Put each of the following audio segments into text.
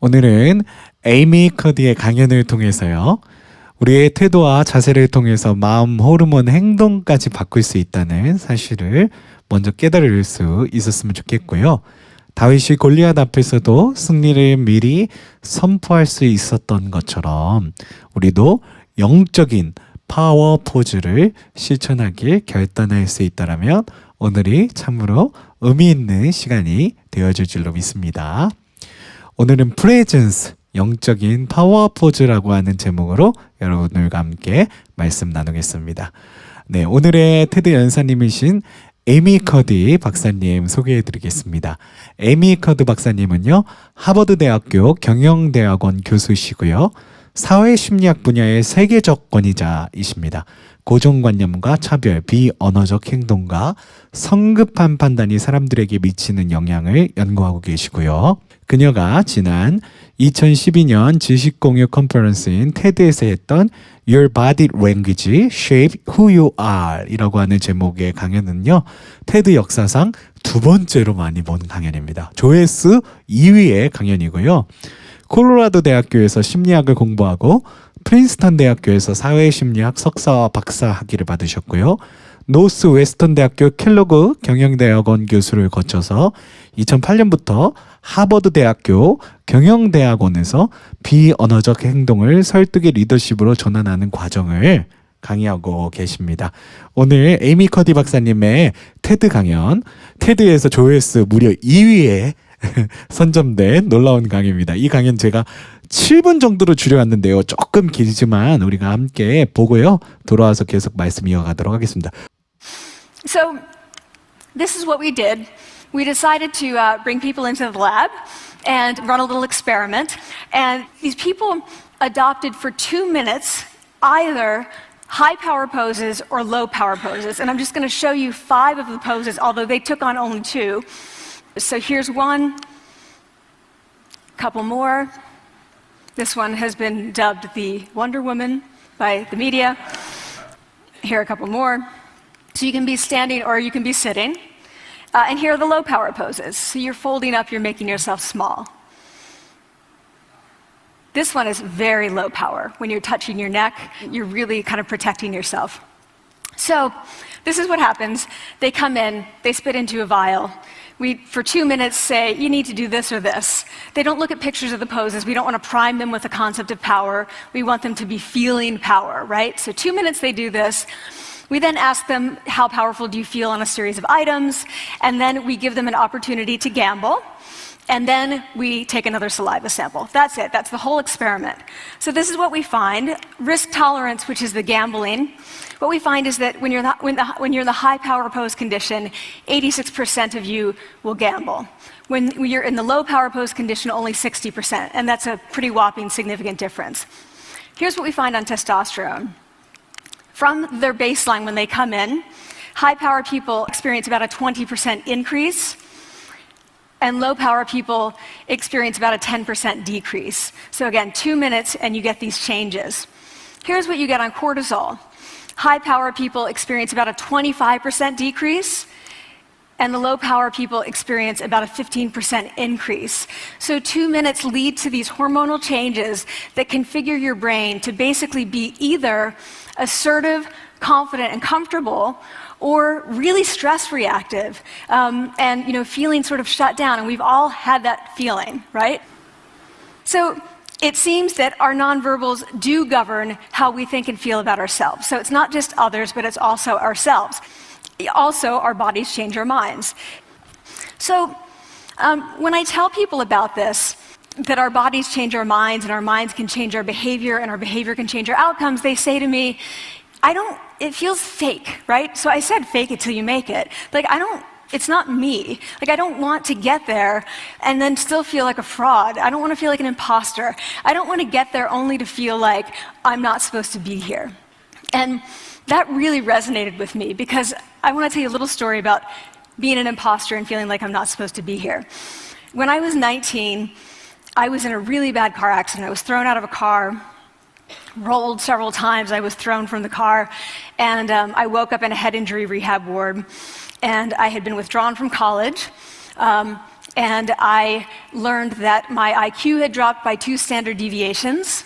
오늘은 에이미 커디의 강연을 통해서요. 우리의 태도와 자세를 통해서 마음, 호르몬, 행동까지 바꿀 수 있다는 사실을 먼저 깨달을 수 있었으면 좋겠고요. 다윗이 골리앗 앞에서도 승리를 미리 선포할 수 있었던 것처럼 우리도 영적인 파워 포즈를 실천하길 결단할 수 있다라면 오늘이 참으로 의미 있는 시간이 되어줄 줄로 믿습니다. 오늘은 프레젠스 영적인 파워 포즈라고 하는 제목으로 여러분들과 함께 말씀 나누겠습니다. 네, 오늘의 테드 연사님이신 에미 커디 박사님 소개해 드리겠습니다. 에미 커드 박사님은요, 하버드 대학교 경영대학원 교수시고요. 사회심리학 분야의 세계적 권위자이십니다. 고정관념과 차별, 비언어적 행동과 성급한 판단이 사람들에게 미치는 영향을 연구하고 계시고요. 그녀가 지난 2012년 지식공유 컨퍼런스인 테드에서 했던 Your Body Language Shape Who You Are 이라고 하는 제목의 강연은요. 테드 역사상 두 번째로 많이 본 강연입니다. 조회수 2위의 강연이고요. 콜로라도 대학교에서 심리학을 공부하고 프린스턴 대학교에서 사회심리학 석사와 박사 학위를 받으셨고요. 노스 웨스턴 대학교 켈로그 경영대학원 교수를 거쳐서 2008년부터 하버드 대학교 경영대학원에서 비언어적 행동을 설득의 리더십으로 전환하는 과정을 강의하고 계십니다. 오늘 에이미 커디 박사님의 테드 강연, 테드에서 조회수 무려 2위에 선점된 놀라운 강의입니다. 이 강연 제가 7분 정도로 줄여왔는데요. 조금 길지만 우리가 함께 보고요. 돌아와서 계속 말씀 이어가도록 하겠습니다. So, this is what we did. We decided to uh, bring people into the lab and run a little experiment. And these people adopted for two minutes either high power poses or low power poses. And I'm just going to show you five of the poses, although they took on only two. So, here's one, couple more. This one has been dubbed the Wonder Woman by the media. Here are a couple more. So you can be standing or you can be sitting. Uh, and here are the low power poses. So you're folding up, you're making yourself small. This one is very low power. When you're touching your neck, you're really kind of protecting yourself. So this is what happens. They come in, they spit into a vial. We, for two minutes, say, you need to do this or this. They don't look at pictures of the poses. We don't want to prime them with the concept of power. We want them to be feeling power, right? So, two minutes they do this. We then ask them, how powerful do you feel on a series of items? And then we give them an opportunity to gamble. And then we take another saliva sample. That's it. That's the whole experiment. So this is what we find. Risk tolerance, which is the gambling. What we find is that when you're, the, when, the, when you're in the high power pose condition, 86% of you will gamble. When you're in the low power pose condition, only 60%. And that's a pretty whopping significant difference. Here's what we find on testosterone. From their baseline when they come in, high power people experience about a 20% increase and low power people experience about a 10% decrease. So, again, two minutes and you get these changes. Here's what you get on cortisol high power people experience about a 25% decrease. And the low power people experience about a 15% increase. So, two minutes lead to these hormonal changes that configure your brain to basically be either assertive, confident, and comfortable, or really stress reactive um, and you know feeling sort of shut down and we've all had that feeling right? So it seems that our nonverbals do govern how we think and feel about ourselves. So it's not just others but it's also ourselves. Also our bodies change our minds. So um, when i tell people about this that our bodies change our minds and our minds can change our behavior and our behavior can change our outcomes they say to me I don't, it feels fake, right? So I said fake it till you make it. Like, I don't, it's not me. Like, I don't want to get there and then still feel like a fraud. I don't want to feel like an imposter. I don't want to get there only to feel like I'm not supposed to be here. And that really resonated with me because I want to tell you a little story about being an imposter and feeling like I'm not supposed to be here. When I was 19, I was in a really bad car accident. I was thrown out of a car rolled several times. I was thrown from the car, and um, I woke up in a head injury rehab ward. And I had been withdrawn from college. Um, and I learned that my IQ had dropped by two standard deviations,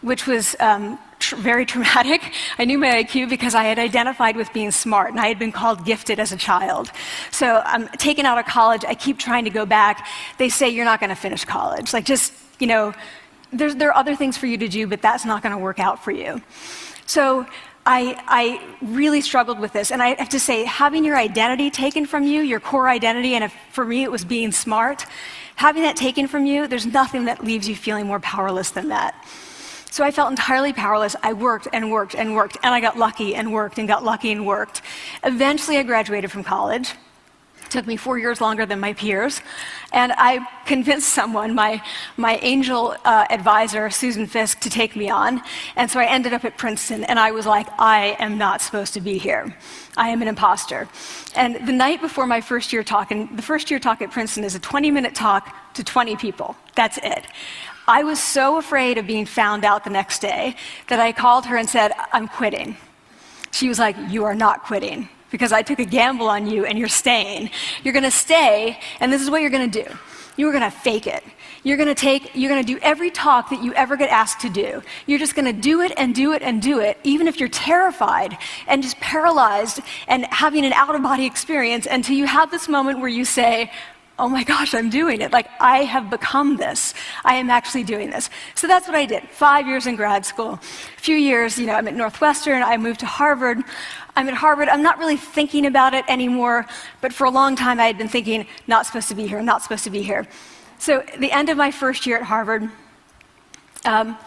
which was um, tr- very traumatic. I knew my IQ because I had identified with being smart, and I had been called gifted as a child. So I'm taken out of college. I keep trying to go back. They say you're not going to finish college. Like just you know, there's, there are other things for you to do, but that's not going to work out for you. So I, I really struggled with this. And I have to say, having your identity taken from you, your core identity, and if, for me it was being smart, having that taken from you, there's nothing that leaves you feeling more powerless than that. So I felt entirely powerless. I worked and worked and worked, and I got lucky and worked and got lucky and worked. Eventually, I graduated from college took me four years longer than my peers. And I convinced someone, my, my angel uh, advisor, Susan Fisk, to take me on. And so I ended up at Princeton, and I was like, I am not supposed to be here. I am an imposter. And the night before my first year talk, and the first year talk at Princeton is a 20 minute talk to 20 people. That's it. I was so afraid of being found out the next day that I called her and said, I'm quitting. She was like, You are not quitting because I took a gamble on you and you're staying. You're going to stay, and this is what you're going to do. You're going to fake it. You're going to take, you're going to do every talk that you ever get asked to do. You're just going to do it and do it and do it, even if you're terrified and just paralyzed and having an out of body experience until you have this moment where you say, oh my gosh, I'm doing it. Like, I have become this. I am actually doing this. So that's what I did. Five years in grad school. A few years, you know, I'm at Northwestern. I moved to Harvard. I'm at Harvard. I'm not really thinking about it anymore, but for a long time I had been thinking, not supposed to be here, not supposed to be here. So, the end of my first year at Harvard, um,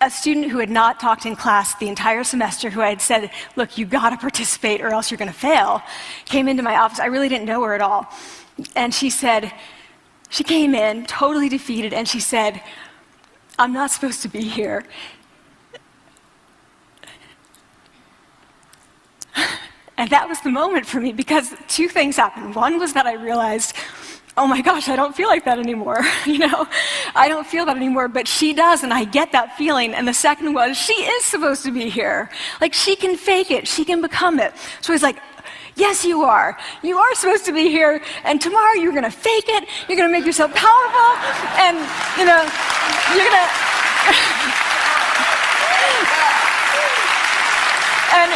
a student who had not talked in class the entire semester, who I had said, Look, you gotta participate or else you're gonna fail, came into my office. I really didn't know her at all. And she said, She came in totally defeated and she said, I'm not supposed to be here. And that was the moment for me because two things happened. One was that I realized, oh my gosh, I don't feel like that anymore. you know, I don't feel that anymore, but she does, and I get that feeling. And the second was, she is supposed to be here. Like, she can fake it, she can become it. So he's like, Yes, you are. You are supposed to be here, and tomorrow you're going to fake it. You're going to make yourself powerful, and you know, you're going to. and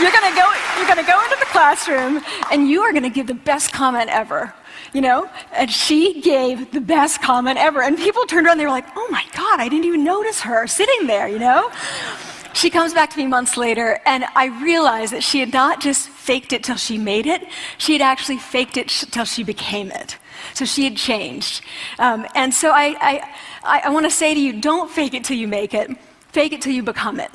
you're gonna go you're gonna go into the classroom and you are gonna give the best comment ever you know and she gave the best comment ever and people turned around they were like oh my god i didn't even notice her sitting there you know she comes back to me months later and i realized that she had not just faked it till she made it. She had actually faked it till she became it. So she had changed. Um, and so i, I, I, I want to say to you don't fake it till you make it. Fake it till you become it.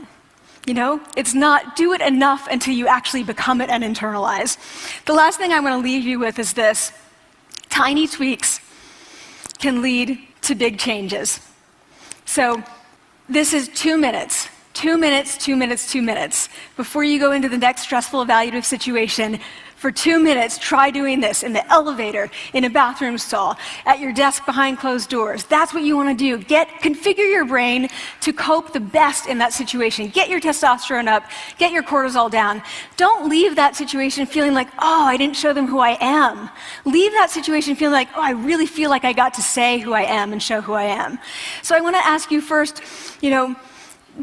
You know, it's not do it enough until you actually become it and internalize. The last thing I want to leave you with is this. Tiny tweaks can lead to big changes. So, this is two minutes. Two minutes, two minutes, two minutes. Before you go into the next stressful evaluative situation, for two minutes, try doing this in the elevator, in a bathroom stall, at your desk behind closed doors. That's what you want to do. Get, configure your brain to cope the best in that situation. Get your testosterone up, get your cortisol down. Don't leave that situation feeling like, oh, I didn't show them who I am. Leave that situation feeling like, oh, I really feel like I got to say who I am and show who I am. So I want to ask you first, you know,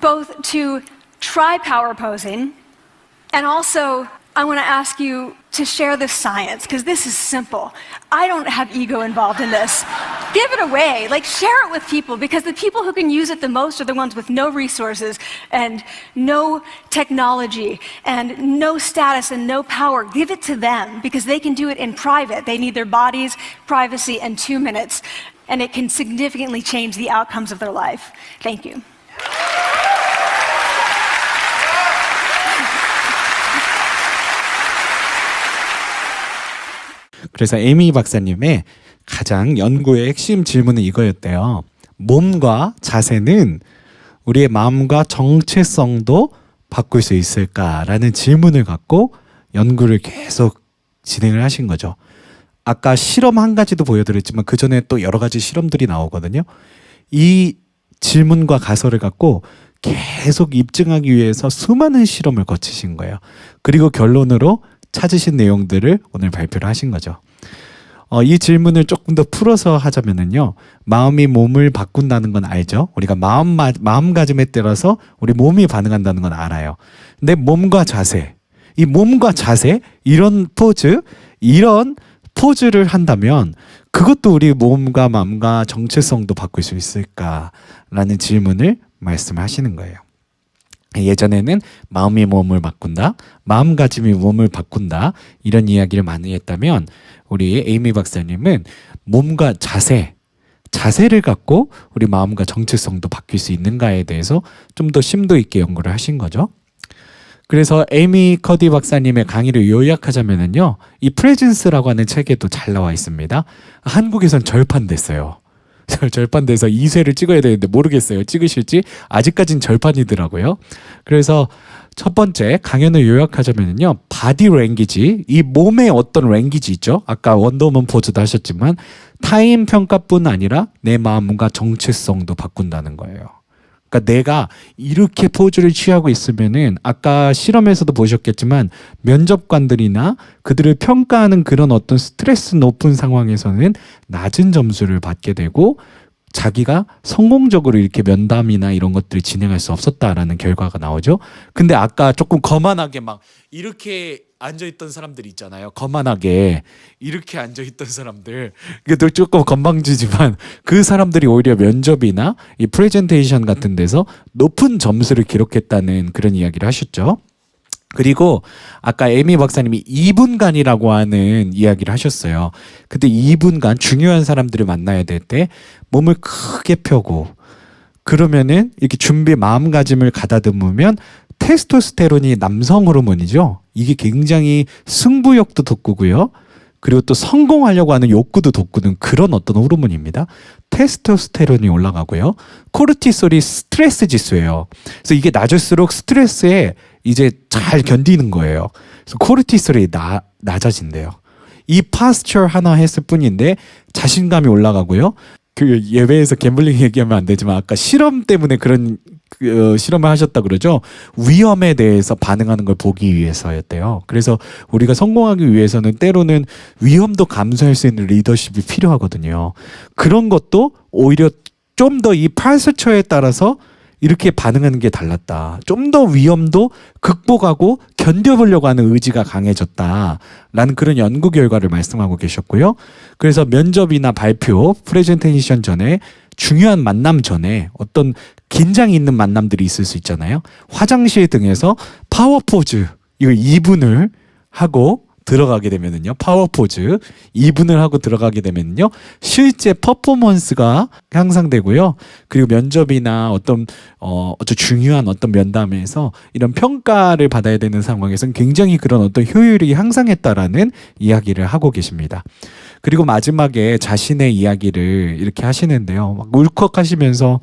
both to try power posing and also I want to ask you to share this science because this is simple. I don't have ego involved in this. Give it away. Like, share it with people because the people who can use it the most are the ones with no resources and no technology and no status and no power. Give it to them because they can do it in private. They need their bodies, privacy, and two minutes, and it can significantly change the outcomes of their life. Thank you. 그래서 에미 박사님의 가장 연구의 핵심 질문은 이거였대요. 몸과 자세는 우리의 마음과 정체성도 바꿀 수 있을까라는 질문을 갖고 연구를 계속 진행을 하신 거죠. 아까 실험 한 가지도 보여드렸지만 그 전에 또 여러 가지 실험들이 나오거든요. 이 질문과 가설을 갖고 계속 입증하기 위해서 수많은 실험을 거치신 거예요. 그리고 결론으로 찾으신 내용들을 오늘 발표를 하신 거죠. 어, 이 질문을 조금 더 풀어서 하자면은요, 마음이 몸을 바꾼다는 건 알죠? 우리가 마음, 마음가짐에 따라서 우리 몸이 반응한다는 건 알아요. 근데 몸과 자세, 이 몸과 자세, 이런 포즈, 이런 포즈를 한다면 그것도 우리 몸과 마음과 정체성도 바꿀 수 있을까라는 질문을 말씀하시는 거예요. 예전에는 마음이 몸을 바꾼다, 마음가짐이 몸을 바꾼다 이런 이야기를 많이 했다면 우리 에이미 박사님은 몸과 자세, 자세를 갖고 우리 마음과 정체성도 바뀔 수 있는가에 대해서 좀 더 심도 있게 연구를 하신 거죠. 그래서 에이미 커디 박사님의 강의를 요약하자면은요, 이 프레젠스라고 하는 책에도 잘 나와 있습니다. 한국에선 절판됐어요. 절판돼서 2세를 찍어야 되는데 모르겠어요. 찍으실지 아직까진 절판이더라고요. 그래서 첫 번째 강연을 요약하자면요. 바디 랭귀지, 이 몸의 어떤 랭귀지 있죠. 아까 원더우먼 포즈도 하셨지만 타인 평가뿐 아니라 내 마음과 정체성도 바꾼다는 거예요. 그러니까 내가 이렇게 포즈를 취하고 있으면은 아까 실험에서도 보셨겠지만 면접관들이나 그들을 평가하는 그런 어떤 스트레스 높은 상황에서는 낮은 점수를 받게 되고 자기가 성공적으로 이렇게 면담이나 이런 것들을 진행할 수 없었다라는 결과가 나오죠. 근데 아까 조금 거만하게 막 이렇게 앉아있던 사람들 있잖아요. 거만하게 이렇게 앉아있던 사람들 이게 조금 건방지지만 그 사람들이 오히려 면접이나 이 프레젠테이션 같은 데서 높은 점수를 기록했다는 그런 이야기를 하셨죠. 그리고 아까 에미 박사님이 2분간이라고 하는 이야기를 하셨어요. 근데 2분간 중요한 사람들을 만나야 될 때 몸을 크게 펴고 그러면은 이렇게 준비 마음가짐을 가다듬으면 테스토스테론이 남성 호르몬이죠. 이게 굉장히 승부욕도 돋구고요. 그리고 또 성공하려고 하는 욕구도 돋구는 그런 어떤 호르몬입니다. 테스토스테론이 올라가고요. 코르티솔이 스트레스 지수예요. 그래서 이게 낮을수록 스트레스에 이제 잘 견디는 거예요. 그래서 코르티솔이 나, 낮아진대요. 이 파스처 하나 했을 뿐인데 자신감이 올라가고요. 그 예외에서 갬블링 얘기하면 안 되지만 아까 실험 때문에 그런 그, 어, 실험을 하셨다 그러죠. 위험에 대해서 반응하는 걸 보기 위해서였대요. 그래서 우리가 성공하기 위해서는 때로는 위험도 감수할 수 있는 리더십이 필요하거든요. 그런 것도 오히려 좀 더 이 팔스처에 따라서 이렇게 반응하는 게 달랐다. 좀 더 위험도 극복하고 견뎌보려고 하는 의지가 강해졌다라는 그런 연구 결과를 말씀하고 계셨고요. 그래서 면접이나 발표, 프레젠테이션 전에 중요한 만남 전에 어떤 긴장이 있는 만남들이 있을 수 있잖아요. 화장실 등에서 파워 포즈 이거 2분을 하고 들어가게 되면은요 파워 포즈 2분을 하고 들어가게 되면은요 실제 퍼포먼스가 향상되고요 그리고 면접이나 어떤 어 아주 중요한 어떤 면담에서 이런 평가를 받아야 되는 상황에서는 굉장히 그런 어떤 효율이 향상했다라는 이야기를 하고 계십니다. 그리고 마지막에 자신의 이야기를 이렇게 하시는데요. 막 울컥하시면서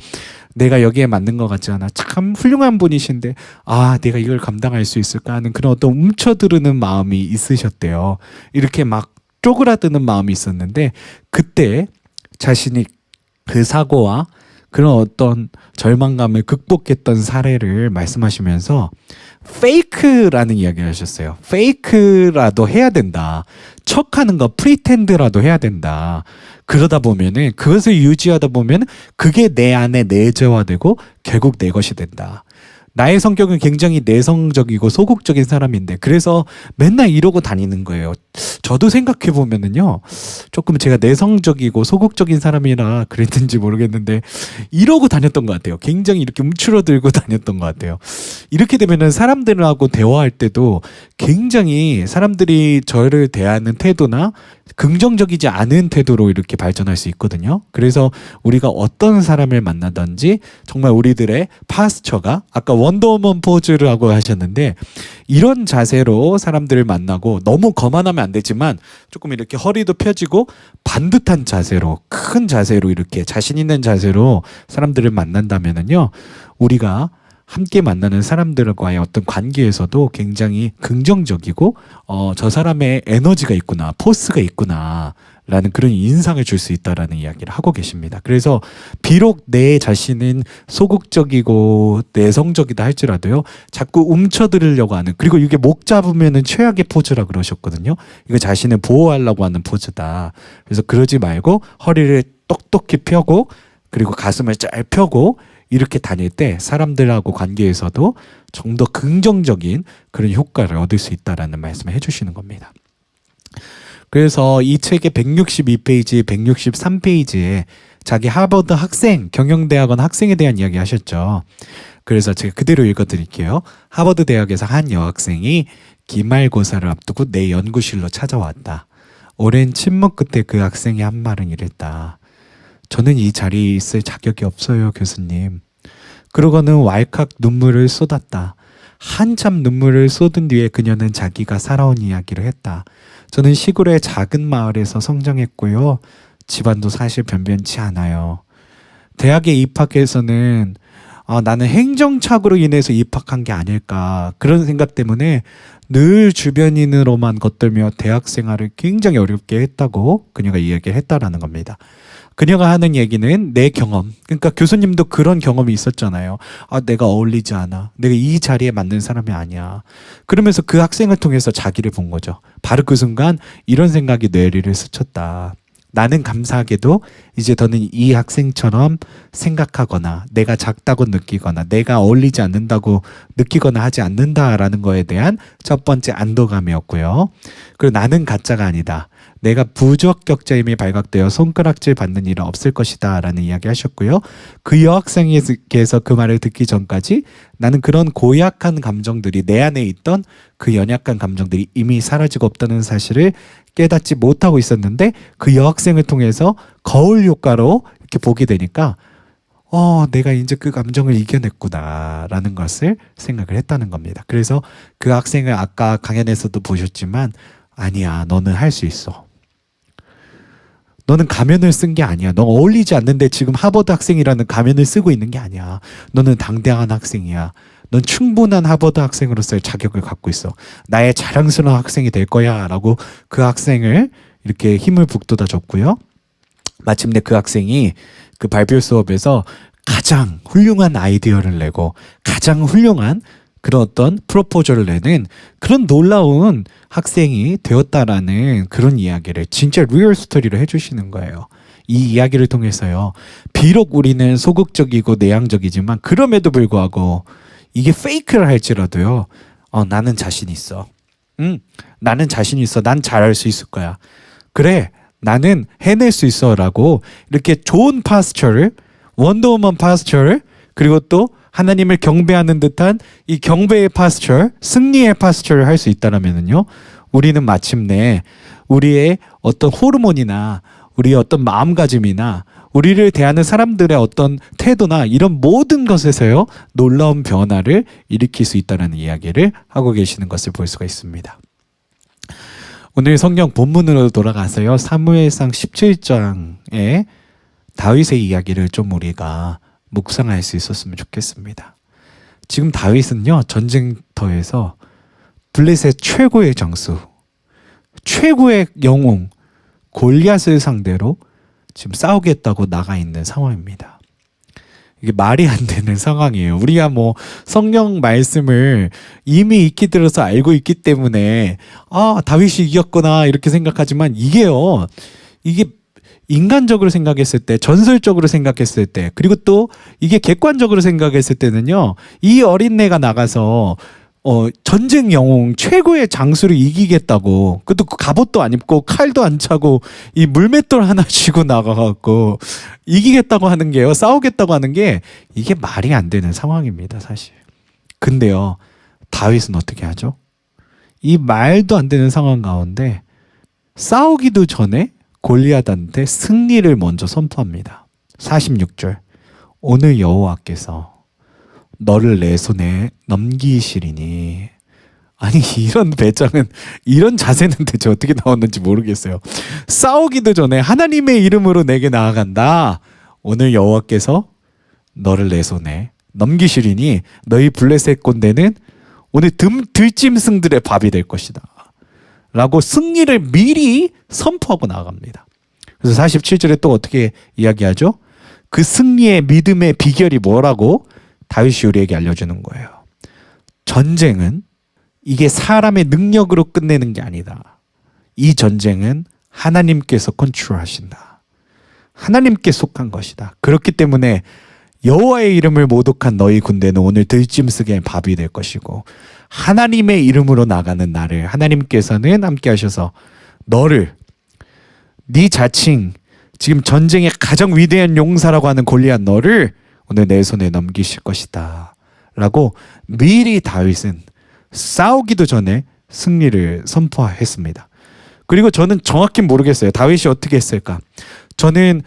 내가 여기에 맞는 것 같지 않아. 참 훌륭한 분이신데, 아, 내가 이걸 감당할 수 있을까 하는 그런 어떤 움켜드르는 마음이 있으셨대요. 이렇게 막 쪼그라드는 마음이 있었는데, 그때 자신이 그 사고와 그런 어떤 절망감을 극복했던 사례를 말씀하시면서 페이크라는 이야기를 하셨어요. 페이크라도 해야 된다. 척하는 거 프리텐드라도 해야 된다. 그러다 보면은 그것을 유지하다 보면 그게 내 안에 내재화되고 결국 내 것이 된다. 나의 성격은 굉장히 내성적이고 소극적인 사람인데 그래서 맨날 이러고 다니는 거예요. 저도 생각해 보면은요. 조금 제가 내성적이고 소극적인 사람이라 그랬는지 모르겠는데 이러고 다녔던 것 같아요. 굉장히 이렇게 움츠러들고 다녔던 것 같아요. 이렇게 되면은 사람들하고 대화할 때도 굉장히 사람들이 저를 대하는 태도나 긍정적이지 않은 태도로 이렇게 발전할 수 있거든요. 그래서 우리가 어떤 사람을 만나든지 정말 우리들의 파스처가 아까 원더우먼 포즈를 하고 하셨는데 이런 자세로 사람들을 만나고 너무 거만하면 안 되지만 조금 이렇게 허리도 펴지고 반듯한 자세로 큰 자세로 이렇게 자신 있는 자세로 사람들을 만난다면은요 우리가 함께 만나는 사람들과의 어떤 관계에서도 굉장히 긍정적이고 어, 저 사람의 에너지가 있구나, 포스가 있구나. 라는 그런 인상을 줄 수 있다라는 이야기를 하고 계십니다. 그래서 비록 내 자신은 소극적이고 내성적이다 할지라도요, 자꾸 움켜들으려고 하는, 그리고 이게 목 잡으면은 최악의 포즈라 그러셨거든요. 이거 자신을 보호하려고 하는 포즈다. 그래서 그러지 말고 허리를 똑똑히 펴고, 그리고 가슴을 잘 펴고, 이렇게 다닐 때 사람들하고 관계에서도 좀 더 긍정적인 그런 효과를 얻을 수 있다라는 말씀을 해주시는 겁니다. 그래서 이 책의 162페이지, 163페이지에 자기 하버드 학생, 경영대학원 학생에 대한 이야기 하셨죠. 그래서 제가 그대로 읽어드릴게요. 하버드 대학에서 한 여학생이 기말고사를 앞두고 내 연구실로 찾아왔다. 오랜 침묵 끝에 그 학생이 한 말은 이랬다. 저는 이 자리에 있을 자격이 없어요, 교수님. 그러고는 왈칵 눈물을 쏟았다. 한참 눈물을 쏟은 뒤에 그녀는 자기가 살아온 이야기를 했다. 저는 시골의 작은 마을에서 성장했고요. 집안도 사실 변변치 않아요. 대학에 입학해서는 아, 나는 행정착오로 인해서 입학한 게 아닐까 그런 생각 때문에 늘 주변인으로만 겉돌며 대학 생활을 굉장히 어렵게 했다고 그녀가 이야기를 했다라는 겁니다. 그녀가 하는 얘기는 내 경험. 그러니까 교수님도 그런 경험이 있었잖아요. 아, 내가 어울리지 않아. 내가 이 자리에 맞는 사람이 아니야. 그러면서 그 학생을 통해서 자기를 본 거죠. 바로 그 순간 이런 생각이 뇌리를 스쳤다. 나는 감사하게도 이제 더는 이 학생처럼 생각하거나 내가 작다고 느끼거나 내가 어울리지 않는다고 느끼거나 하지 않는다라는 거에 대한 첫 번째 안도감이었고요. 그리고 나는 가짜가 아니다. 내가 부적격자임이 발각되어 손가락질 받는 일은 없을 것이다 라는 이야기 하셨고요. 그 여학생에게서 그 말을 듣기 전까지 나는 그런 고약한 감정들이 내 안에 있던 그 연약한 감정들이 이미 사라지고 없다는 사실을 깨닫지 못하고 있었는데 그 여학생을 통해서 거울 효과로 이렇게 보게 되니까 어, 내가 이제 그 감정을 이겨냈구나라는 것을 생각을 했다는 겁니다. 그래서 그 학생을 아까 강연에서도 보셨지만 아니야, 너는 할 수 있어. 너는 가면을 쓴 게 아니야. 너 어울리지 않는데 지금 하버드 학생이라는 가면을 쓰고 있는 게 아니야. 너는 당당한 학생이야. 넌 충분한 하버드 학생으로서의 자격을 갖고 있어. 나의 자랑스러운 학생이 될 거야. 라고 그 학생을 이렇게 힘을 북돋아 줬고요. 마침내 그 학생이 그 발표 수업에서 가장 훌륭한 아이디어를 내고 가장 훌륭한 그런 어떤 프로포저를 내는 그런 놀라운 학생이 되었다라는 그런 이야기를 진짜 리얼 스토리로 해주시는 거예요. 이 이야기를 통해서요. 비록 우리는 소극적이고 내향적이지만 그럼에도 불구하고 이게 페이크를 할지라도요. 어, 나는 자신 있어. 응, 나는 자신 있어. 난 잘할 수 있을 거야. 그래, 나는 해낼 수 있어라고 이렇게 좋은 파스처를 원더우먼 파스처를 그리고 또 하나님을 경배하는 듯한 이 경배의 파스처, 승리의 파스처를 할 수 있다라면은요. 우리는 마침내 우리의 어떤 호르몬이나 우리의 어떤 마음가짐이나 우리를 대하는 사람들의 어떤 태도나 이런 모든 것에서요 놀라운 변화를 일으킬 수 있다는 이야기를 하고 계시는 것을 볼 수가 있습니다. 오늘 성경 본문으로 돌아가서요 사무엘상 17장에 다윗의 이야기를 좀 우리가 묵상할 수 있었으면 좋겠습니다. 지금 다윗은요 전쟁터에서 블레셋 최고의 장수, 최고의 영웅 골리앗을 상대로 지금 싸우겠다고 나가 있는 상황입니다. 이게 말이 안 되는 상황이에요. 우리가 뭐 성경 말씀을 이미 익히 들어서 알고 있기 때문에 아 다윗이 이겼구나 이렇게 생각하지만 이게요 이게 인간적으로 생각했을 때, 전설적으로 생각했을 때, 그리고 또 이게 객관적으로 생각했을 때는요, 이 어린애가 나가서 어, 전쟁 영웅 최고의 장수를 이기겠다고, 그것도 갑옷도 안 입고 칼도 안 차고 이 물맷돌 하나 쥐고 나가갖고 이기겠다고 하는 게요, 싸우겠다고 하는 게 이게 말이 안 되는 상황입니다, 사실. 근데요, 다윗은 어떻게 하죠? 이 말도 안 되는 상황 가운데 싸우기도 전에 골리앗한테 승리를 먼저 선포합니다. 46절. 오늘 여호와께서 너를 내 손에 넘기시리니 아니 이런 배짱은 이런 자세는 대체 어떻게 나왔는지 모르겠어요. 싸우기도 전에 하나님의 이름으로 내게 나아간다. 오늘 여호와께서 너를 내 손에 넘기시리니 너희 블레셋 꼰대는 오늘 듬, 들짐승들의 밥이 될 것이다. 라고 승리를 미리 선포하고 나갑니다. 그래서 47절에 또 어떻게 이야기하죠? 그 승리의 믿음의 비결이 뭐라고 다윗이 우리에게 알려주는 거예요. 전쟁은 이게 사람의 능력으로 끝내는 게 아니다. 이 전쟁은 하나님께서 컨트롤하신다. 하나님께 속한 것이다. 그렇기 때문에 여호와의 이름을 모독한 너희 군대는 오늘 들짐승의 밥이 될 것이고 하나님의 이름으로 나가는 나를 하나님께서는 함께 하셔서 너를 네 자칭 지금 전쟁의 가장 위대한 용사라고 하는 골리앗 너를 오늘 내 손에 넘기실 것이다. 라고 미리 다윗은 싸우기도 전에 승리를 선포했습니다. 그리고 저는 정확히 모르겠어요. 다윗이 어떻게 했을까? 저는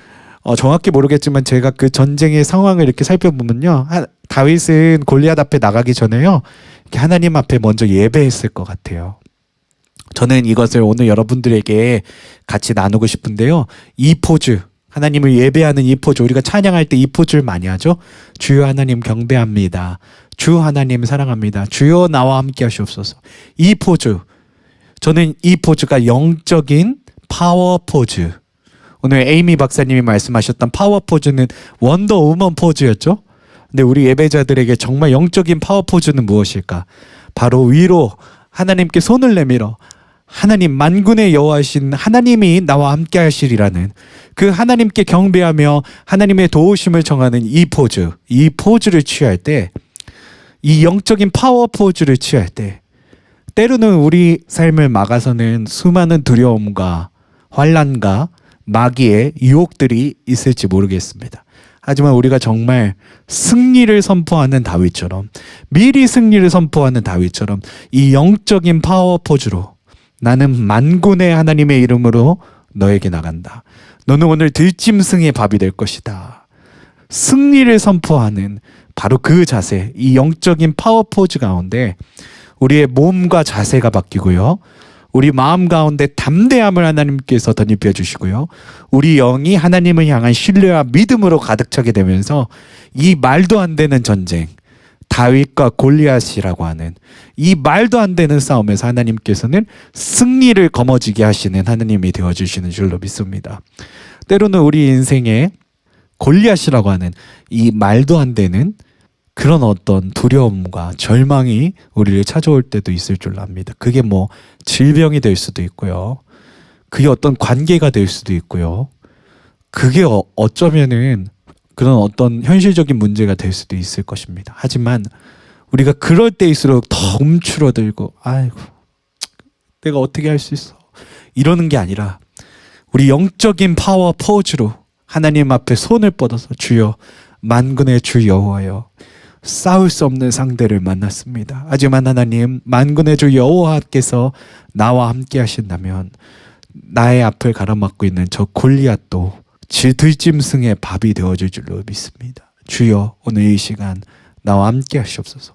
어, 정확히 모르겠지만 제가 그 전쟁의 상황을 이렇게 살펴보면요. 하, 다윗은 골리앗 앞에 나가기 전에요. 이렇게 하나님 앞에 먼저 예배했을 것 같아요. 저는 이것을 오늘 여러분들에게 같이 나누고 싶은데요. 이 포즈, 하나님을 예배하는 이 포즈, 우리가 찬양할 때 이 포즈를 많이 하죠. 주여 하나님 경배합니다. 주 하나님 사랑합니다. 주여 나와 함께 하시옵소서. 이 포즈, 저는 이 포즈가 영적인 파워 포즈. 오늘 에이미 박사님이 말씀하셨던 파워 포즈는 원더 우먼 포즈였죠. 근데 우리 예배자들에게 정말 영적인 파워 포즈는 무엇일까? 바로 위로 하나님께 손을 내밀어 하나님 만군의 여호와신 하나님이 나와 함께 하시리라는 그 하나님께 경배하며 하나님의 도우심을 정하는 이 포즈, 이 포즈를 취할 때 이 영적인 파워 포즈를 취할 때 때로는 우리 삶을 막아서는 수많은 두려움과 환란과 마귀의 유혹들이 있을지 모르겠습니다. 하지만 우리가 정말 승리를 선포하는 다윗처럼 미리 승리를 선포하는 다윗처럼 이 영적인 파워 포즈로 나는 만군의 하나님의 이름으로 너에게 나간다. 너는 오늘 들짐승의 밥이 될 것이다. 승리를 선포하는 바로 그 자세, 이 영적인 파워 포즈 가운데 우리의 몸과 자세가 바뀌고요. 우리 마음 가운데 담대함을 하나님께서 덧입혀 주시고요. 우리 영이 하나님을 향한 신뢰와 믿음으로 가득 차게 되면서 이 말도 안 되는 전쟁, 다윗과 골리앗이라고 하는 이 말도 안 되는 싸움에서 하나님께서는 승리를 거머쥐게 하시는 하나님이 되어 주시는 줄로 믿습니다. 때로는 우리 인생에 골리앗이라고 하는 이 말도 안 되는 그런 어떤 두려움과 절망이 우리를 찾아올 때도 있을 줄 압니다. 그게 뭐 질병이 될 수도 있고요. 그게 어떤 관계가 될 수도 있고요. 그게 어, 어쩌면은 그런 어떤 현실적인 문제가 될 수도 있을 것입니다. 하지만 우리가 그럴 때일수록 더 움츠러들고 아이고 내가 어떻게 할 수 있어 이러는 게 아니라 우리 영적인 파워 포즈로 하나님 앞에 손을 뻗어서 주여 만군의 주 여호와여 싸울 수 없는 상대를 만났습니다. 하지만 하나님 만군의 주 여호와께서 나와 함께 하신다면 나의 앞을 가로막고 있는 저 골리앗도 들짐승의 밥이 되어줄 줄로 믿습니다. 주여 오늘 이 시간 나와 함께 하시옵소서.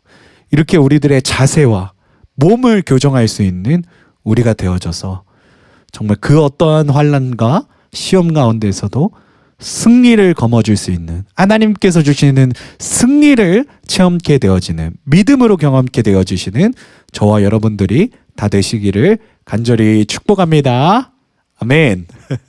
이렇게 우리들의 자세와 몸을 교정할 수 있는 우리가 되어져서 정말 그 어떠한 환란과 시험 가운데서도 승리를 거머쥘 수 있는 하나님께서 주시는 승리를 체험케 되어지는 믿음으로 경험케 되어지시는 저와 여러분들이 다 되시기를 간절히 축복합니다. 아멘.